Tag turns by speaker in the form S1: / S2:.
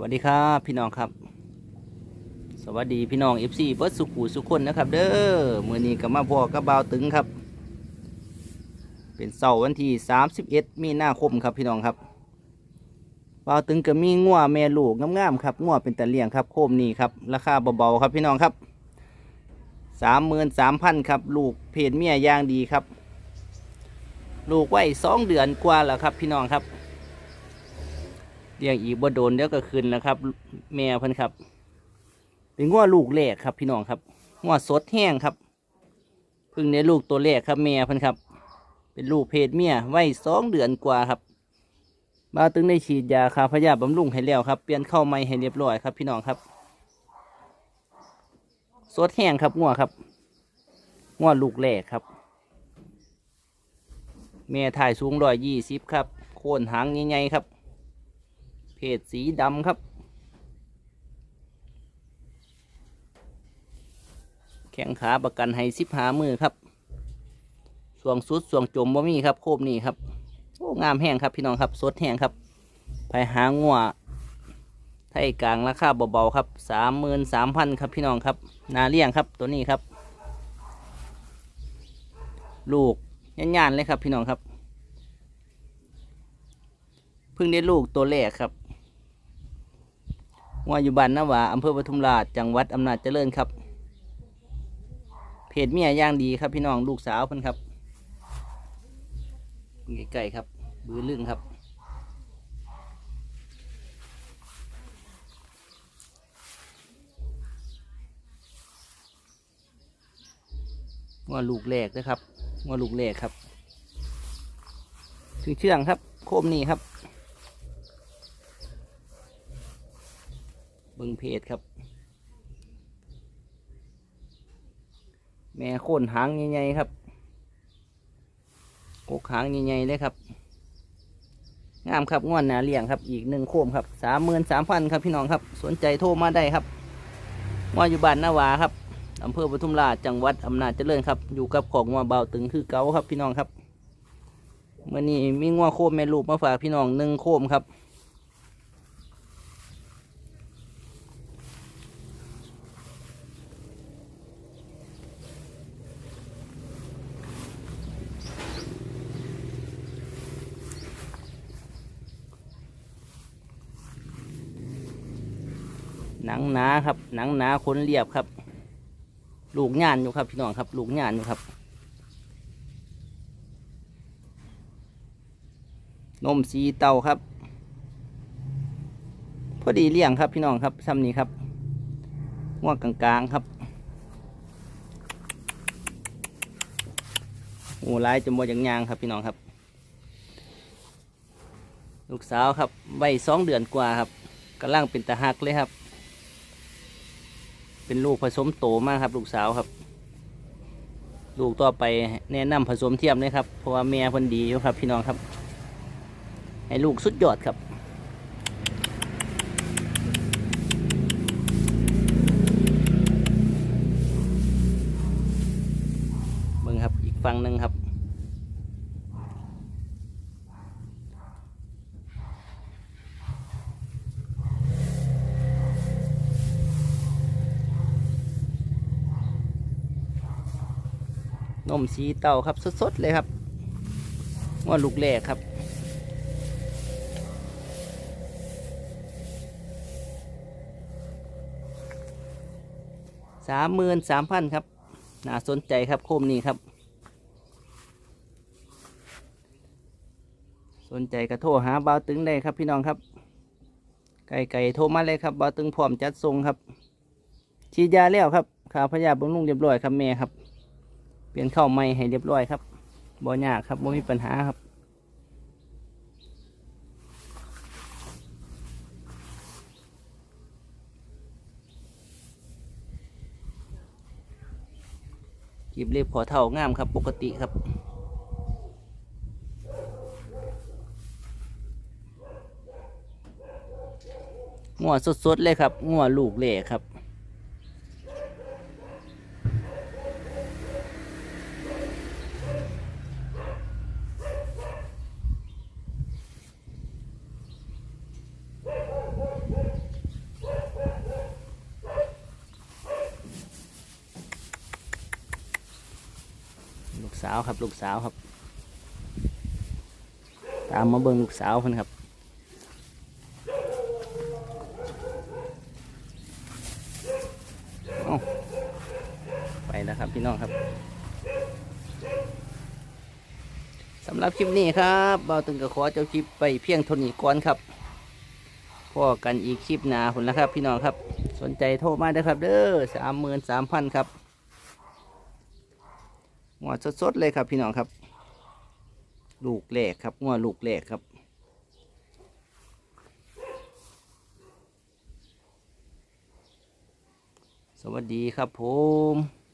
S1: วัสดีครับพี่น้องครับ สวัสดีพี่น้องเอฟซีเบิร์ดสุขูสุขคนนะครับ เด้อมื่อนี้ก็มาพอกับบาวตึงครับ เป็นเสาร์วันที่31 มีนาคมครับพี่น้องครับบาวตึงก็มีงัวแม่ลูกงามๆครับงัวเป็นตะเลียงครับโคมนี่ครับราคาเบาๆครับพี่น้องครับสามหมื่นสามพันครับลูกเพศเมียย่างดีครับ ลูกไว้สองเดือนกว่าแล้วครับพี่น้องครับ เลี้ยงอีกบ่โดนเดี๋ยวก็ขึ้นแล้วครับ แม่พิ่นครับ เป็นง้อลูกแรกครับ พี่น้องครับง้อสดแห้งครับเพิ่งได้ลูกตัวแรกครับแม่พิ่นครับ เป็นลูกเพศเมียไว้สองเดือนกว่าครับมาตึงได้ฉีดยาคาพยาบำรุงให้แล้วครับ เปลี่ยนเข้าไม้ให้เรียบร้อยครับ พี่น้องครับสดแห้งครับง้อครับง้อลูกแรกครับแม่ถ่ายสูงร้อยยี่สิบครับ โคนหางใหญ่ๆครับ เพศสีดำครับ แข้งขาประกันให้สิบหามือครับส่วงสุดส่วงจมบ่มีครับ โคบนี่ครับโอ้งามแห้งครับพี่น้องครับสดแห้งครับไปหางัวไทยกลางราคาเบาๆครับสามหมื่นสามพันครับพี่น้องครับ นาเลี้ยงครับตัวนี้ครับ ลูกย่านๆเลยครับพี่น้องครับ เพิ่งได้ลูกตัวแรกครับ ว่าอยู่บ้านนาวาอำเภอปทุมราชจังหวัดอำนาจเจริญครับ เพจเมียย่างดีครับพี่น้องลูกสาวเพิ่นครับใกล้ๆครับ บือลึงครับว่าลูกแรกนะครับว่าลูกแรกครับ ถึงเชื่องครับ โคมนี่ครับ เบิ้งเพจครับ แม่โค่นหางใหญ่ๆครับกกหางใหญ่ๆเลยครับ งามครับง่วนหนาเลี้ยงครับ อีกหนึ่งโคมครับสามหมื่นสามพันครับพี่น้องครับ สนใจโทรมาได้ครับว่าอยู่บ้านนาวาครับอำเภอปทุมราชจังหวัดอำนาจเจริญครับ อยู่กับของงัวเบาตึงคือเก้าครับพี่น้องครับเมื่อนี้มีงัวโคมแม่ลูกมาฝากพี่น้องหนึ่งโคมครับ หนังหนาครับ หนังหนาขนเรียบครับ ลูกย่านอยู่ครับพี่น้องครับ ลูกย่านอยู่ครับ นมสีเตาครับ พอดีเลี้ยงครับพี่น้องครับซ้ำนี้ครับง่วงกลางๆครับโอ้ร้ายจมบอย่างยางครับพี่น้องครับ ลูกสาวครับใบสองเดือนกว่าครับกำลังเป็นตาหักเลยครับ เป็นลูกผสมโตมากครับ ลูกสาวครับ ลูกต่อไปแนะนำผสมเทียมเลยครับเพราะว่าแม่พิ่นดีอยู่ครับ พี่น้องครับ ให้ลูกสุดยอดครับเบิ่งครับอีกฝั่งหนึ่งครับ นมสีเต่าครับสดๆเลยครับว่าลูกแรกครับ สามหมื่นสามพันครับ น่าสนใจครับโคมนี้ครับ สนใจก็โทรหาเบาวตึงได้ครับพี่น้องครับ ไก่ไก่โทรมาเลยครับเบาวตึงพร้อมจัดส่งครับฉีดยาแล้วครับขาพยาบำรุงเรียบร้อยครับแม่ครับ ปลี่ยนเข้าใหม่ให้เรียบร้อยครับบ่ยากครับบ่มีปัญหาครับกีบเล็บขอเท่างามครับ ปกติครับ งัวสดๆเลยครับ งัวลูกเล่ครับ สาวครับ ลูกสาวครับ ตามมาเบิ่งลูกสาวเพิ่นครับ เอาไปแล้วครับพี่น้องครับสำหรับคลิปนี้ครับเบาตึงกับขอเจ้าคลิปไปเพียงท่านี้ก่อนครับพอกันอีกคลิปหนาผลนะครับ พี่น้องครับ สนใจโทรมาได้ครับ เด้อสามหมื่นสามพันครับ หัวสดๆเลยครับพี่น้องครับ ลูกแหลกครับหัวลูกแหลกครับ สวัสดีครับผม